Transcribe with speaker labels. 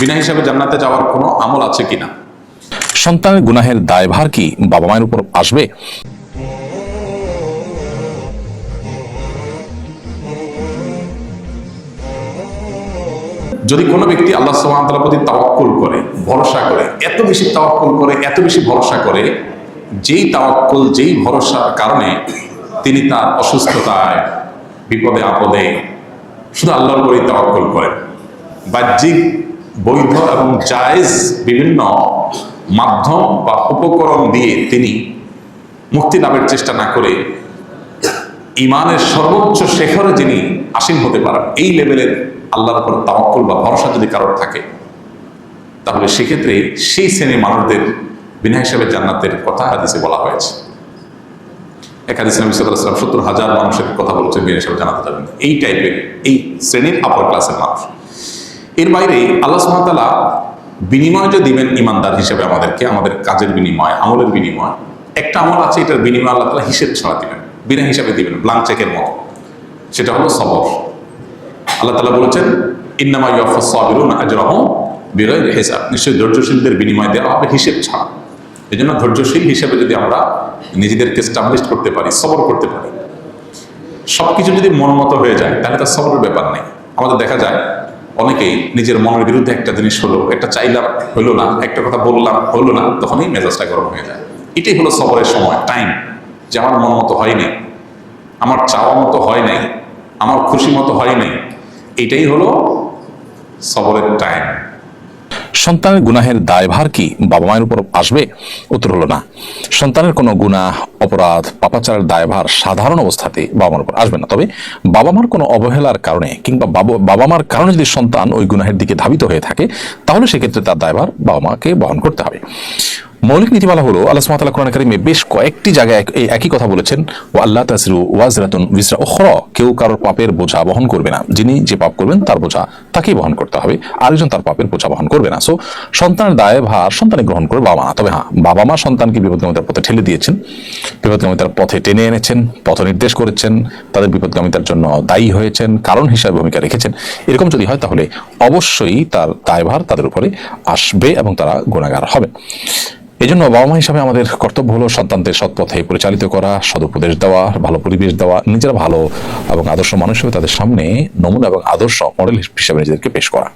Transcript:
Speaker 1: বিনা হিসাবে জান্নাতে যাওয়ার কোনো আমল আছে কিনা?
Speaker 2: সন্তানের গুনাহের দায়ভার কি বাবা মায়ের উপর আসবে?
Speaker 1: যদি কোনো ব্যক্তি আল্লাহ সুবহানাহু প্রতি তাওয়াক্কুল করে, ভরসা করে, এত বেশি তাওয়াক্কুল করে, এত বেশি ভরসা করে, যেই তাওয়াক্কুল, যেই ভরসার কারণে তিনি তার অসুস্থতায়, বিপদে আপদে শুধু আল্লাহর উপরেই তাওয়াক্কুল করেন। বাহ্যিক বৈধ এবং জায়েজ বিভিন্ন মাধ্যম বা উপকরণ দিয়ে তিনি মুক্তি লাভের চেষ্টা না করে ইমানের সর্বোচ্চ শেখরে যিনি আসীন হতে পারেন, এই লেভেলের আল্লাহর উপর তাওয়াক্কুল বা ভরসা যদি কারোর থাকে, তাহলে সেক্ষেত্রে সেই শ্রেণির মানুষদের বিনা হিসাবে জান্নাতের কথা হাদিসে বলা হয়েছে। এক হাদিস নবী ওয়াসাল্লাম সত্তর হাজার মানুষের কথা বলছেন, বিনা হিসাবে জানাতে যাবেন এই টাইপের এই শ্রেণির আপার ক্লাসের মানুষ। এর বাইরে আল্লাহ সুবহানাহু বিনিময় যে দিবেন ইমানদার হিসেবে আমাদেরকে, আমাদের কাজের বিনিময়, আমলের বিনিময়, একটা আমল আছে, এটার বিনিময় আল্লাহ তালা হিসেব ছাড়া দিবেন, বিনা হিসাবে দিবেন ব্লাঙ্ক চেকের মতো। সেটা হলো সবর। আল্লাহ তালা বলেছেন, ইন্নামা ইয়াফা সাবিরুন আজরাহুম বিগয়রি হিসাব। নিশ্চয়ই ধৈর্যশীলদের বিনিময় দেওয়া হবে হিসেব ছাড়া। এই জন্য ধৈর্যশীল হিসেবে যদি আমরা নিজেদেরকে স্টাবলিশ করতে পারি, সবর করতে পারি সব কিছু যদি মন মতো হয়ে যায়, তাহলে তার সবরের ব্যাপার নেই। আমাদের দেখা যায় অনেকেই নিজের মনের বিরুদ্ধে একটা জিনিস হলো, একটা চাইলাম হলো না, একটা কথা বললাম হলো না, তখনই মেজাজটা গরম হয়ে যায়। এটাই হলো সবরের সময় টাইম যে আমার মন মতো হয়নি আমার চাওয়া মতো হয় নাই, আমার খুশি মতো হয় নাই, এটাই হলো সবরের টাইম
Speaker 2: সন্তানের গুনাহের দায়ভার কি বাবা মায়ের উপর আসবে? উত্তর হলো না। সন্তানের কোনো গুনাহ, অপরাধ, পাপাচারের দায়ভার সাধারণ অবস্থাতে বাবা মার উপর আসবে না। তবে বাবা মার কোনো অবহেলার কারণে কিংবা বাবা- মার কারণে যদি সন্তান ওই গুনাহের দিকে ধাবিত হয়ে থাকে, তাহলে সেক্ষেত্রে তার দায়ভার বাবা মাকে বহন করতে হবে। মৌলিক নীতিমালা হলো আল্লাহ সুবহানাহু কোরআন কারিমে বেশ কয়েকটি জায়গায় এই একই কথা বলেছেন ও আল্লাহ তাসরু ওয়াজরাতুন বিসরা উখরা কেউ কারোর পাপের বোঝা বহন করবে না। যিনি যে পাপ করবেন তার বোঝা তাকেই বহন করতে হবে, আরেকজন তার পাপের বোঝা বহন করবে না। সো, সন্তানের দায় ভার সন্তানে গ্রহণ করে বাবা মা তবে হ্যাঁ বাবা মা সন্তানকে বিপদগামিতার পথে ঠেলে দিয়েছেন বিপদগামিতার পথে টেনে এনেছেন, পথ নির্দেশ করেছেন, তাদের বিপদগামিতার জন্য দায়ী হয়েছেন, কারণ হিসাবে ভূমিকা রেখেছেন। এরকম যদি হয় তাহলে অবশ্যই তার দায়ভার তাদের উপরে আসবে এবং তারা গুণাগার হবে। এই জন্য বাবা মা হিসাবে আমাদের কর্তব্য হলো সন্তানদের সৎ পথে পরিচালিত করা, সদুপদেশ দেওয়া, ভালো পরিবেশ দেওয়া, নিজেরা ভালো এবং আদর্শ মানুষ হিসেবে তাদের সামনে নমুনা এবং আদর্শ মডেল হিসেবে নিজেদেরকে পেশ করা।